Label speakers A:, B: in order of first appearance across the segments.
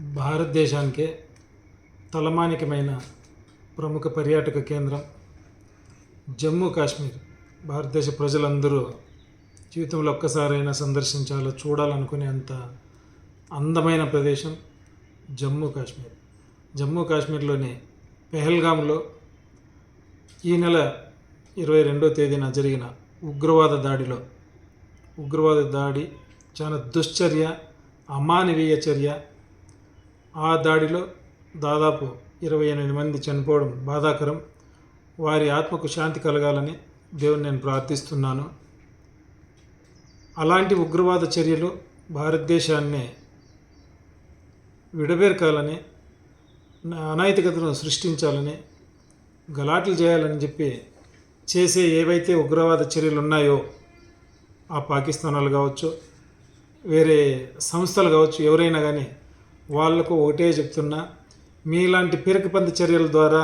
A: భారతదేశానికే తలమానికమైన ప్రముఖ పర్యాటక కేంద్రం జమ్మూ కాశ్మీర్. భారతదేశ ప్రజలందరూ జీవితంలో ఒక్కసారైనా సందర్శించాలో చూడాలనుకునే అంత అందమైన ప్రదేశం జమ్మూ కాశ్మీర్. జమ్మూ కాశ్మీర్లోని పెహల్గాంలో ఈ నెల ఇరవై రెండో తేదీన జరిగిన ఉగ్రవాద దాడిలో ఉగ్రవాద దాడి చాలా దుశ్చర్య అమానవీయ చర్య ఆ దాడిలో దాదాపు ఇరవై ఎనిమిది మంది చనిపోవడం బాధాకరం. వారి ఆత్మకు శాంతి కలగాలని దేవుని నేను ప్రార్థిస్తున్నాను. అలాంటి ఉగ్రవాద చర్యలు భారతదేశాన్ని విడబెరకాలని అనైతికతను సృష్టించాలని గలాట్లు చేయాలని చెప్పి చేసే ఏవైతే ఉగ్రవాద చర్యలు ఉన్నాయో ఆ పాకిస్తానాలు కావచ్చు వేరే సంస్థలు కావచ్చు ఎవరైనా కానీ వాళ్ళకు ఒకటే చెప్తున్నా మీలాంటి పిరకపంది చర్యల ద్వారా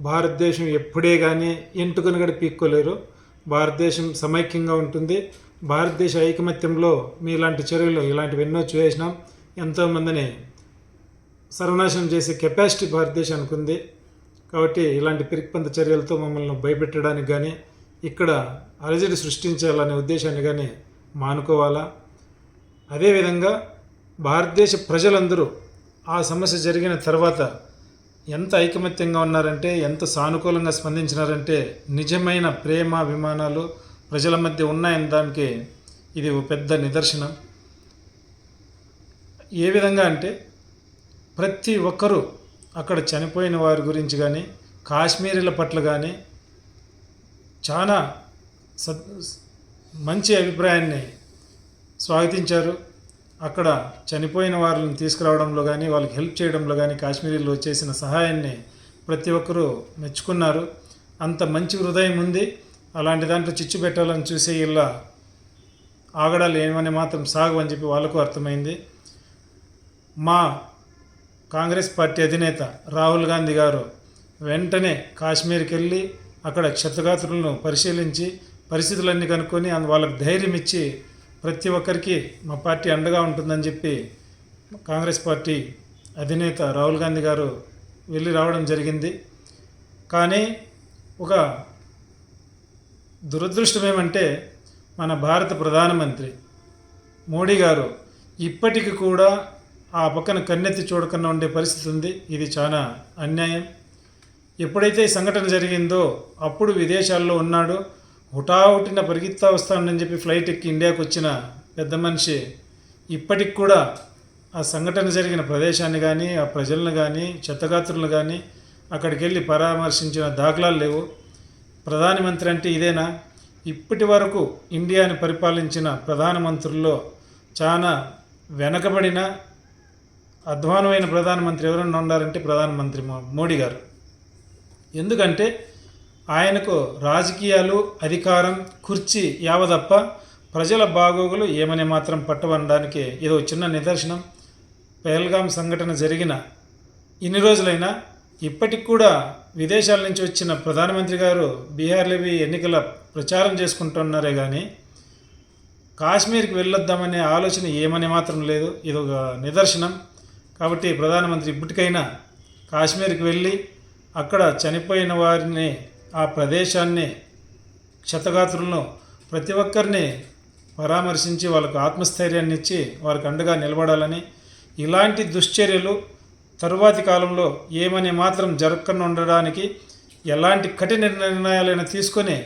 A: భారతదేశం ఎప్పుడే కానీ ఎంటుకను కూడా పీక్కోలేరు. భారతదేశం సమైక్యంగా ఉంటుంది. భారతదేశ ఐకమత్యంలో మీలాంటి చర్యలు ఇలాంటివి ఎన్నో చేసినాం. ఎంతోమందిని సర్వనాశనం చేసే కెపాసిటీ భారతదేశానికి ఉంది కాబట్టి ఇలాంటి పిరికిపంత చర్యలతో మమ్మల్ని భయపెట్టడానికి కానీ ఇక్కడ అలజడి సృష్టించాలనే ఉద్దేశాన్ని కానీ మానుకోవాలా? అదేవిధంగా భారతదేశ ప్రజలందరూ ఆ సమస్య జరిగిన తర్వాత ఎంత ఐకమత్యంగా ఉన్నారంటే ఎంత సానుకూలంగా స్పందించినారంటే నిజమైన ప్రేమ అభిమానాలు ప్రజల మధ్య ఉన్నాయని దానికి ఇది ఒక పెద్ద నిదర్శనం. ఏ విధంగా అంటే ప్రతి ఒక్కరూ అక్కడ చనిపోయిన వారి గురించి కానీ కాశ్మీరీల పట్ల కానీ చాలా సద్ మంచి అభిప్రాయాన్ని స్వాగతించారు. అక్కడ చనిపోయిన వారిని తీసుకురావడంలో కానీ వాళ్ళకి హెల్ప్ చేయడంలో కానీ కాశ్మీరీలు చేసిన సహాయాన్ని ప్రతి ఒక్కరూ మెచ్చుకున్నారు. అంత మంచి హృదయం ఉంది. అలాంటి దాంట్లో చిచ్చు పెట్టాలని చూసే ఇలా ఆగడాలు ఏమని మాత్రం సాగు అని చెప్పి వాళ్ళకు అర్థమైంది. మా కాంగ్రెస్ పార్టీ అధినేత రాహుల్ గాంధీ గారు వెంటనే కాశ్మీర్కి వెళ్ళి అక్కడ క్షతగాత్రులను పరిశీలించి పరిస్థితులన్నీ కనుక్కొని వాళ్ళకి ధైర్యం ఇచ్చి ప్రతి ఒక్కరికి మా పార్టీ అండగా ఉంటుందని చెప్పి కాంగ్రెస్ పార్టీ అధినేత రాహుల్ గాంధీ గారు వెళ్ళి రావడం జరిగింది. కానీ ఒక దురదృష్టం ఏమంటే మన భారత ప్రధానమంత్రి మోడీ గారు ఇప్పటికి కూడా ఆ పక్కన కన్నెత్తి చూడకుండా ఉండే పరిస్థితి ఉంది. ఇది చాలా అన్యాయం. ఎప్పుడైతే ఈ సంఘటన జరిగిందో అప్పుడు విదేశాల్లో ఉన్నాడు. హుటాహుటిన పరిగెత్తా వస్తానని చెప్పి ఫ్లైట్ ఎక్కి ఇండియాకు వచ్చిన పెద్ద మనిషి ఇప్పటికి కూడా ఆ సంఘటన జరిగిన ప్రదేశాన్ని కానీ ఆ ప్రజలను కానీ చెత్తగాత్రులను కానీ అక్కడికి వెళ్ళి పరామర్శించిన దాఖలాలు లేవు. ప్రధానమంత్రి అంటే ఇదేనా? ఇప్పటి వరకు ఇండియాని పరిపాలించిన ప్రధానమంత్రుల్లో చాలా వెనకబడిన అధ్వానమైన ప్రధానమంత్రి ఎవరన్నా ఉన్నారంటే ప్రధానమంత్రి మోడీ గారు. ఎందుకంటే ఆయనకు రాజకీయాలు అధికారం కుర్చీ యావదప్ప ప్రజల బాగోగులు ఏమని మాత్రం పట్టవనడానికి ఏదో చిన్న నిదర్శనం. పెహల్గాం సంఘటన జరిగిన ఇన్ని రోజులైనా ఇప్పటికి కూడా విదేశాల నుంచి వచ్చిన ప్రధానమంత్రి గారు బీహార్లోవి ఎన్నికల ప్రచారం చేసుకుంటున్నారే కానీ కాశ్మీర్కి వెళ్ళొద్దామనే ఆలోచన ఏమని మాత్రం లేదు. ఇది ఒక నిదర్శనం. కాబట్టి ప్రధానమంత్రి ఇప్పటికైనా కాశ్మీర్కి వెళ్ళి అక్కడ చనిపోయిన వారిని ఆ ప్రదేశాన్ని క్షతగాత్రులను ప్రతి ఒక్కరిని పరామర్శించి వాళ్ళకు ఆత్మస్థైర్యాన్ని ఇచ్చి వారికి అండగా నిలబడాలని ఇలాంటి దుశ్చర్యలు తరువాతి కాలంలో ఏమని మాత్రం జరగకుండా ఉండడానికి ఎలాంటి కఠిన నిర్ణయాలైనా తీసుకొని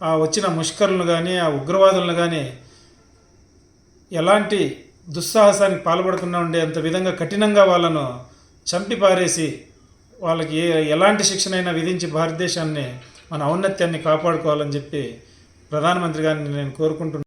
A: ఆ వచ్చిన ముష్కరులను కానీ ఆ ఉగ్రవాదులను కానీ ఎలాంటి దుస్సాహసానికి పాల్పడకుండా ఉండే అంత విధంగా కఠినంగా వాళ్ళను చంపి పారేసి వాళ్ళకి ఏ ఎలాంటి శిక్షణైనా విధించి భారతదేశాన్ని మన ఔన్నత్యాన్ని కాపాడుకోవాలని చెప్పి ప్రధానమంత్రి గారిని నేను కోరుకుంటున్నాను